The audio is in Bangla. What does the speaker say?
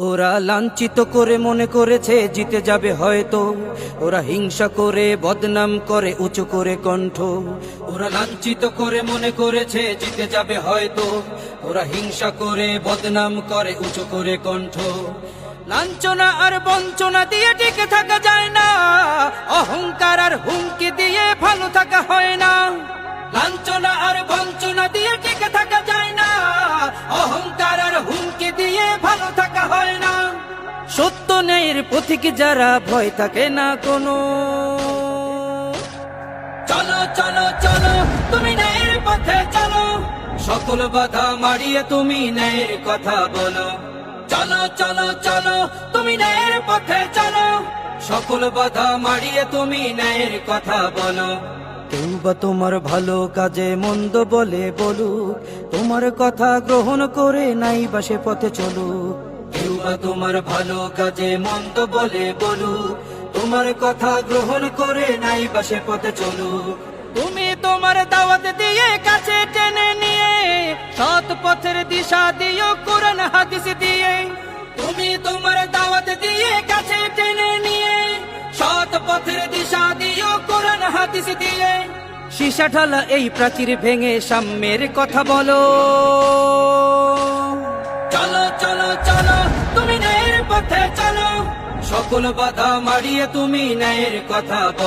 ওরা লাঞ্ছিত করে মনে করেছে জিতে যাবে হয়তো। ওরা হিংসা করে, বদনাম করে, উঁচু করে কণ্ঠ। ওরা লাঞ্ছিত করে মনে করেছে জিতে যাবে হয়তো। ওরা হিংসা করে, বদনাম করে, উঁচু করে কণ্ঠ। লাঞ্ছনা আর বঞ্চনা দিয়ে টিকে থাকা যায় না। অহংকার আর হুমকি দিয়ে ভালো থাকা হয় না। লাঞ্ছনা আর বঞ্চনা দিয়ে টিকে থাকা ন্যায়ের পথিক যারা ভয় থাকে না কোনো। চলো চলো চলো, তুমি ন্যায়ের পথে চলো। সকল বাধা মারিয়ে তুমি ন্যায়ের কথা বলো। চলো চলো চলো, তুমি ন্যায়ের পথে চলো। সকল বাধা মারিয়ে তুমি ন্যায়ের কথা বলো। কেউ বা তোমার ভালো কাজে মন্দ বলে বলুক। তোমার কথা গ্রহণ করে নাই বা সে পথে চলুক। তোমার ভালো কাজে মন্দ বলে বলু তোমার কথা গ্রহণ করে নাই সে পথে চলু তুমি তোমার দাওয়াত দিয়ে কাছে টেনে নিয়ে, সৎ পথের দিশা দিও কোরআন হাদিস দিয়ে। তুমি তোমার দাওয়াত দিয়ে কাছে টেনে নিয়ে, সৎ পথের দিশা দিও কোরআন হাদিস দিয়ে। সীসা ঢালা এই প্রাচীর ভেঙে সাম্যের কথা বলো। পথে চলো। সকল বাধা মারিয়ে তুমি ন্যায়ের কথা বলো।